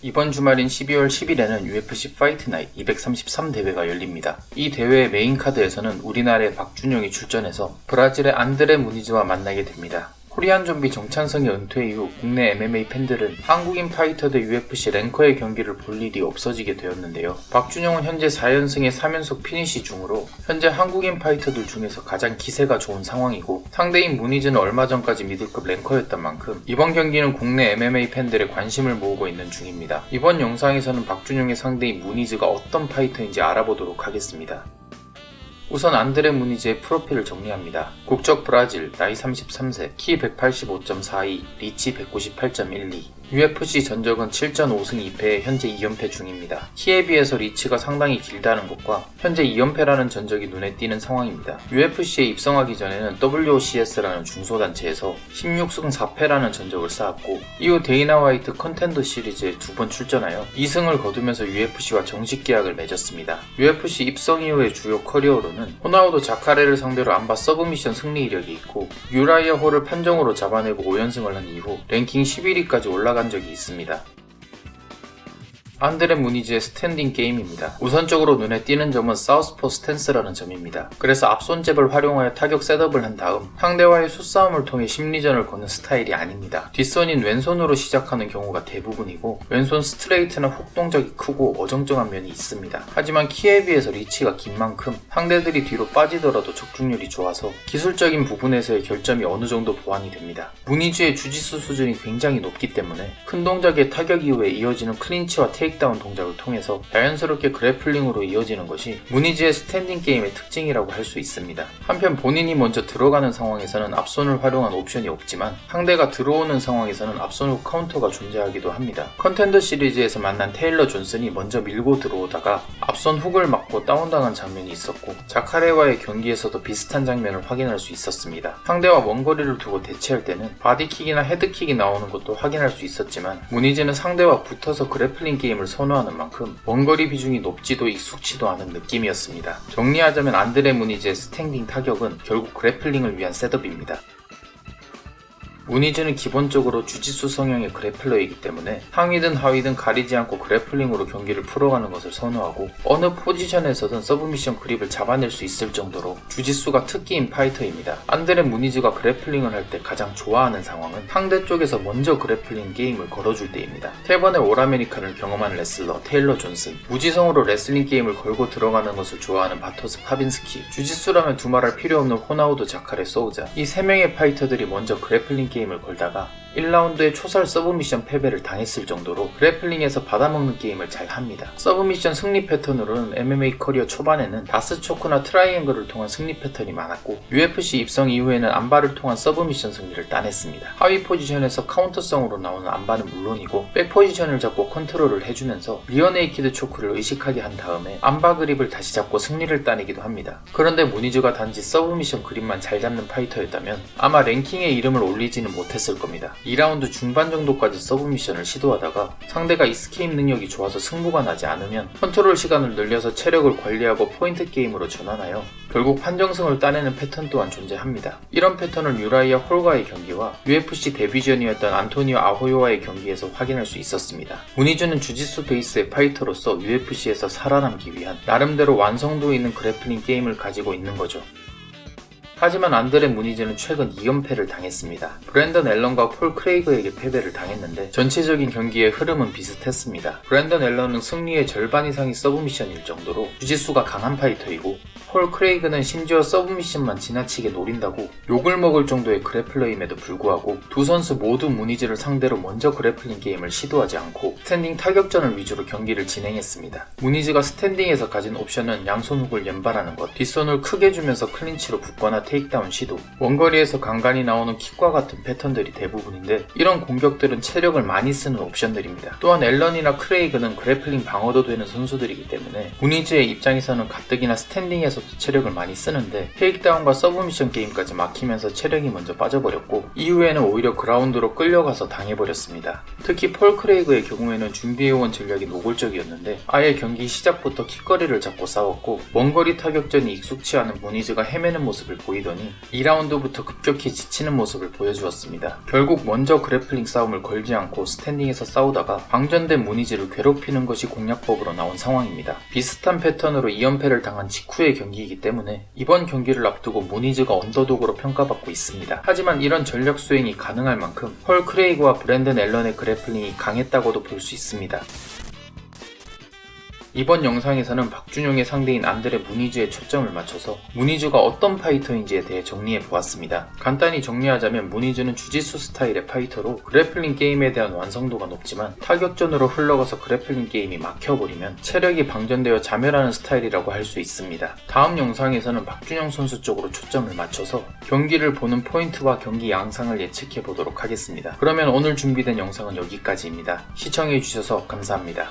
이번 주말인 12월 10일에는 UFC 파이트 나잇 233 대회가 열립니다. 이 대회의 메인 카드에서는 우리나라의 박준영이 출전해서 브라질의 안드레 무니즈와 만나게 됩니다. 코리안 좀비 정찬성의 은퇴 이후 국내 MMA 팬들은 한국인 파이터 대 UFC 랭커의 경기를 볼 일이 없어지게 되었는데요. 박준영은 현재 4연승의 3연속 피니시 중으로 현재 한국인 파이터들 중에서 가장 기세가 좋은 상황이고 상대인 무니즈는 얼마 전까지 미들급 랭커였던 만큼 이번 경기는 국내 MMA 팬들의 관심을 모으고 있는 중입니다. 이번 영상에서는 박준영의 상대인 무니즈가 어떤 파이터인지 알아보도록 하겠습니다. 우선 안드레 무니즈의 프로필을 정리합니다. 국적 브라질, 나이 33세, 키 185.42, 리치 198.12. UFC 전적은 7전 5승 2패에 현재 2연패 중입니다. 키에 비해서 리치가 상당히 길다는 것과 현재 2연패라는 전적이 눈에 띄는 상황입니다. UFC에 입성하기 전에는 WOCS라는 중소단체에서 16승 4패라는 전적을 쌓았고 이후 데이나 화이트 컨텐더 시리즈에 두 번 출전하여 2승을 거두면서 UFC와 정식 계약을 맺었습니다. UFC 입성 이후의 주요 커리어로는 호나우도 자카레를 상대로 안바 서브미션 승리 이력이 있고 유라이아 홀을 판정으로 잡아내고 5연승을 한 이후 랭킹 11위까지 올라 간 적이 있습니다. 안드레 무니즈의 스탠딩 게임입니다. 우선적으로 눈에 띄는 점은 사우스포 스탠스라는 점입니다. 그래서 앞손잽을 활용하여 타격 셋업을 한 다음 상대와의 수싸움을 통해 심리전을 거는 스타일이 아닙니다. 뒷손인 왼손으로 시작하는 경우가 대부분이고 왼손 스트레이트나 훅 동작이 크고 어정쩡한 면이 있습니다. 하지만 키에 비해서 리치가 긴 만큼 상대들이 뒤로 빠지더라도 적중률이 좋아서 기술적인 부분에서의 결점이 어느 정도 보완이 됩니다. 무니즈의 주짓수 수준이 굉장히 높기 때문에 큰 동작의 타격 이후에 이어지는 클린치와 테이 크다운 동작을 통해서 자연스럽게 그래플링으로 이어지는 것이 무니즈의 스탠딩 게임의 특징이라고 할 수 있습니다. 한편 본인이 먼저 들어가는 상황에서는 앞손을 활용한 옵션이 없지만 상대가 들어오는 상황에서는 앞손 후 카운터가 존재하기도 합니다. 컨텐더 시리즈에서 만난 테일러 존슨이 먼저 밀고 들어오다가 앞손 훅을 맞고 다운당한 장면이 있었고 자카레와의 경기에서도 비슷한 장면을 확인할 수 있었습니다. 상대와 원거리를 두고 대치할 때는 바디킥이나 헤드킥이 나오는 것도 확인할 수 있었지만 무니즈는 상대와 붙어서 그래플링 게임 을 선호하는 만큼 원거리 비중이 높지도 익숙치도 않은 느낌이었습니다. 정리하자면 안드레 무니즈의 스탠딩 타격은 결국 그래플링을 위한 셋업입니다. 무니즈는 기본적으로 주짓수 성향의 그래플러이기 때문에 상위든 하위든 가리지 않고 그래플링으로 경기를 풀어가는 것을 선호하고 어느 포지션에서든 서브미션 그립을 잡아낼 수 있을 정도로 주짓수가 특기인 파이터입니다. 안드레 무니즈가 그래플링을 할 때 가장 좋아하는 상황은 상대 쪽에서 먼저 그래플링 게임을 걸어줄 때입니다. 세 번의 올아메리카를 경험한 레슬러 테일러 존슨, 무지성으로 레슬링 게임을 걸고 들어가는 것을 좋아하는 바토스 파빈스키, 주짓수라면 두말할 필요 없는 호나우드 자카레 소우자 이 세 명의 파이터들이 먼저 그래플링 게임 을 걸다가 1라운드에 초살 서브미션 패배를 당했을 정도로 그래플링에서 받아먹는 게임을 잘 합니다. 서브미션 승리 패턴으로는 MMA 커리어 초반에는 다스 초크나 트라이앵글을 통한 승리 패턴이 많았고 UFC 입성 이후에는 안바를 통한 서브미션 승리를 따냈습니다. 하위 포지션에서 카운터성으로 나오는 안바는 물론이고 백 포지션을 잡고 컨트롤을 해주면서 리어네이키드 초크를 의식하게 한 다음에 안바 그립을 다시 잡고 승리를 따내기도 합니다. 그런데 무니즈가 단지 서브미션 그립만 잘 잡는 파이터였다면 아마 랭킹에 이름을 올리지는 못했을 겁니다. 2라운드 중반 정도까지 서브 미션을 시도하다가 상대가 이스케임 능력이 좋아서 승부가 나지 않으면 컨트롤 시간을 늘려서 체력을 관리하고 포인트 게임으로 전환하여 결국 판정승을 따내는 패턴 또한 존재합니다. 이런 패턴을 유라이아 홀과의 경기와 UFC 데뷔전이었던 안토니오 아호요와의 경기에서 확인할 수 있었습니다. 무니즈는 주짓수 베이스의 파이터로서 UFC에서 살아남기 위한 나름대로 완성도 있는 그래플링 게임을 가지고 있는 거죠. 하지만 안드레 무니즈는 최근 2연패를 당했습니다. 브랜던 앨런과 폴 크레이그에게 패배를 당했는데 전체적인 경기의 흐름은 비슷했습니다. 브랜던 앨런은 승리의 절반 이상이 서브미션일 정도로 주짓수가 강한 파이터이고 폴 크레이그는 심지어 서브미션만 지나치게 노린다고 욕을 먹을 정도의 그래플러임에도 불구하고 두 선수 모두 무니즈를 상대로 먼저 그래플링 게임을 시도하지 않고 스탠딩 타격전을 위주로 경기를 진행했습니다. 무니즈가 스탠딩에서 가진 옵션은 양손 훅을 연발하는 것, 뒷손을 크게 주면서 클린치로 붙거나 테이크다운 시도, 원거리에서 간간히 나오는 킥과 같은 패턴들이 대부분인데 이런 공격들은 체력을 많이 쓰는 옵션들입니다. 또한 앨런이나 크레이그는 그래플링 방어도 되는 선수들이기 때문에 무니즈의 입장에서는 가뜩이나 스탠딩에서 도 체력을 많이 쓰는데 테이크다운과 서브미션 게임까지 막히면서 체력이 먼저 빠져버렸고 이후에는 오히려 그라운드로 끌려가서 당해버렸습니다. 특히 폴 크레이그의 경우에는 준비해온 전략이 노골적이었는데 아예 경기 시작부터 킥거리를 잡고 싸웠고 먼거리 타격전이 익숙치 않은 무니즈가 헤매는 모습을 보이 보이더니 2라운드부터 급격히 지치는 모습을 보여주었습니다. 결국 먼저 그래플링 싸움을 걸지 않고 스탠딩에서 싸우다가 방전된 무니즈를 괴롭히는 것이 공략법으로 나온 상황입니다. 비슷한 패턴으로 2연패를 당한 직후의 경기 이기 때문에 이번 경기를 앞두고 무니즈가 언더독으로 평가받고 있습니다. 하지만 이런 전략 수행이 가능할 만큼 펄 크레이그와 브랜든 앨런의 그래플링이 강했다고도 볼 수 있습니다. 이번 영상에서는 박준용의 상대인 안드레 무니즈에 초점을 맞춰서 무니즈가 어떤 파이터인지에 대해 정리해 보았습니다. 간단히 정리하자면 무니즈는 주짓수 스타일의 파이터로 그래플링 게임에 대한 완성도가 높지만 타격전으로 흘러가서 그래플링 게임이 막혀버리면 체력이 방전되어 자멸하는 스타일이라고 할 수 있습니다. 다음 영상에서는 박준영 선수 쪽으로 초점을 맞춰서 경기를 보는 포인트와 경기 양상을 예측해 보도록 하겠습니다. 그러면 오늘 준비된 영상은 여기까지입니다. 시청해 주셔서 감사합니다.